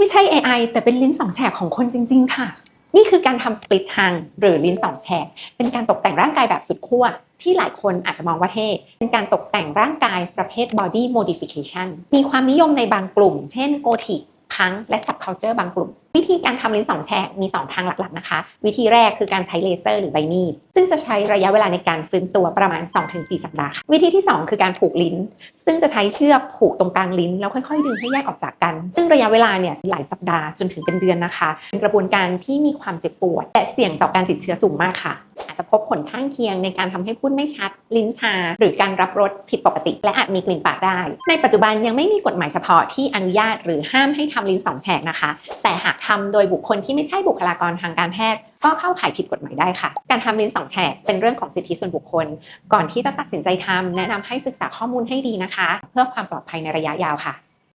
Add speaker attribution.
Speaker 1: ไม่ใช่ AI แต่เป็นลิ้นสองแฉกของคนจริง ๆ ค่ะ นี่คือการทำสปลิตทังหรือลิ้นสองแฉก เป็นการตกแต่งร่างกายแบบสุดขั้วที่หลายคนอาจจะมองว่าเท่เป็นการตกแต่งร่างกายประเภท body modification มีความนิยมในบางกลุ่ม เช่นโกธิก พังและ subculture บางกลุ่ม วิธีการทำลิ้นสองแฉกมี 2 ทางหลักๆนะคะ วิธีแรกคือการใช้เลเซอร์หรือใบมีด ซึ่งจะใช้ระยะเวลาในการฟื้นตัวประมาณ 2-4 สัปดาห์ วิธีที่ 2 คือการผูกลิ้น ซึ่งจะใช้เชือกผูกตรงกลางลิ้น แล้วค่อยๆดึงให้แยกออกจากกัน ซึ่งระยะเวลาเนี่ยหลายสัปดาห์จนถึงเป็นเดือนนะคะ เป็นกระบวนการที่มีความเจ็บปวดแต่เสี่ยงต่อการติดเชื้อสูงมากค่ะ จะพบผลข้างเคียงในการทำให้พูดไม่ชัด ลิ้นชา หรือการรับรสผิดปกติ และอาจมีกลิ่นปากได้ ในปัจจุบันยังไม่มีกฎหมายเฉพาะที่อนุญาตหรือห้ามให้ทำลิ้นสองแฉกนะคะ แต่หากทำโดยบุคคลที่ไม่ใช่บุคลากรทางการแพทย์ก็เข้าข่ายผิดกฎหมายได้ค่ะ การทำลิ้นสองแฉกเป็นเรื่องของสิทธิส่วนบุคคล ก่อนที่จะตัดสินใจทำแนะนำให้ศึกษาข้อมูลให้ดีนะคะ เพื่อความปลอดภัยในระยะยาวค่ะ